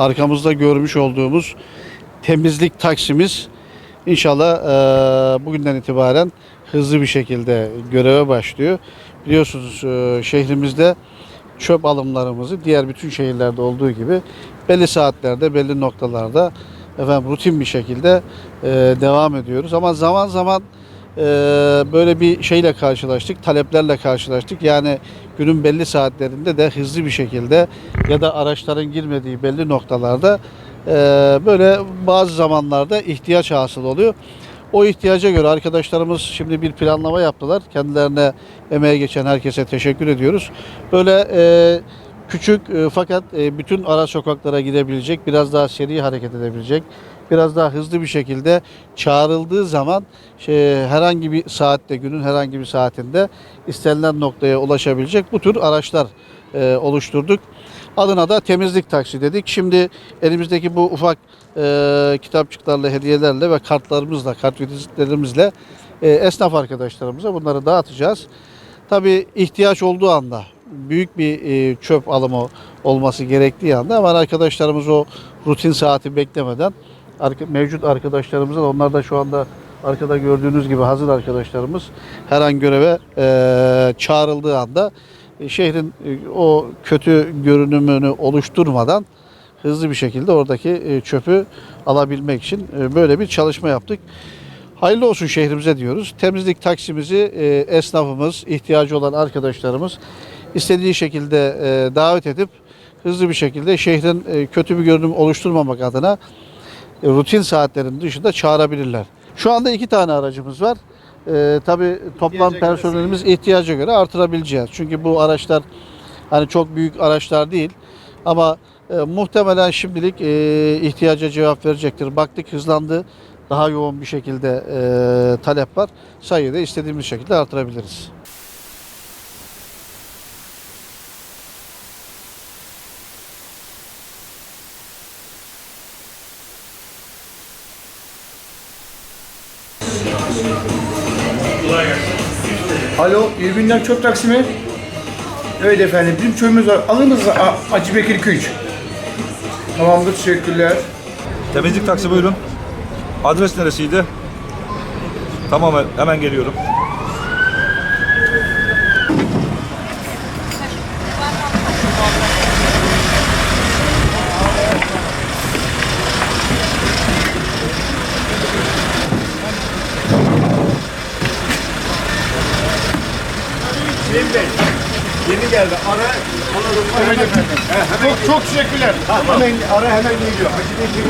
arkamızda görmüş olduğumuz temizlik taksimiz inşallah e, bugünden itibaren hızlı bir şekilde göreve başlıyor. Biliyorsunuz e, şehrimizde çöp alımlarımızı diğer bütün şehirlerde olduğu gibi belli saatlerde, belli noktalarda efendim rutin bir şekilde e, devam ediyoruz. Ama zaman zaman böyle bir şeyle karşılaştık, taleplerle karşılaştık. Yani günün belli saatlerinde de hızlı bir şekilde ya da araçların girmediği belli noktalarda e, böyle bazı zamanlarda ihtiyaç hasıl oluyor. O ihtiyaca göre arkadaşlarımız şimdi bir planlama yaptılar. Kendilerine emeğe geçen herkese teşekkür ediyoruz. Böyle e, küçük e, fakat bütün ara sokaklara gidebilecek, biraz daha seri hareket edebilecek, biraz daha hızlı bir şekilde çağrıldığı zaman şey, herhangi bir saatte, günün herhangi bir saatinde istenilen noktaya ulaşabilecek bu tür araçlar e, oluşturduk. Adına da temizlik taksi dedik. Şimdi elimizdeki bu ufak e, kitapçıklarla, hediyelerle ve kartlarımızla, kart vizitlerimizle e, esnaf arkadaşlarımıza bunları dağıtacağız. Tabii ihtiyaç olduğu anda büyük bir e, çöp alımı olması gerektiği anda hemen arkadaşlarımız o rutin saati beklemeden mevcut arkadaşlarımıza da onlar da şu anda arkada gördüğünüz gibi hazır arkadaşlarımız her an göreve e, çağrıldığı anda e, şehrin e, o kötü görünümünü oluşturmadan hızlı bir şekilde oradaki e, çöpü alabilmek için böyle bir çalışma yaptık. Hayırlı olsun şehrimize diyoruz. Temizlik taksimizi esnafımız, ihtiyacı olan arkadaşlarımız istediği şekilde davet edip hızlı bir şekilde şehrin kötü bir görünüm oluşturmamak adına rutin saatlerin dışında çağırabilirler. Şu anda iki tane aracımız var. E, tabii toplam İhtiyaca göre personelimiz ihtiyaca göre artırabileceğiz. Çünkü bu araçlar hani çok büyük araçlar değil ama e, muhtemelen şimdilik e, ihtiyaca cevap verecektir. Baktık hızlandı. Daha yoğun bir şekilde e, talep var. Sayıyı da istediğimiz şekilde artırabiliriz. Alo, iyi günler çöp taksimi. Evet efendim, bizim çöpümüz var. Alınız Acı Bekir Küç. Tamamdır, teşekkürler. Temizlik taksi buyurun. Adres neresiydi? Tamam hemen geliyorum. Yeni geldi. Ara anladım. Evet efendim. Çok çok teşekkürler. Hemen ara hemen geliyor. Hacı Bekir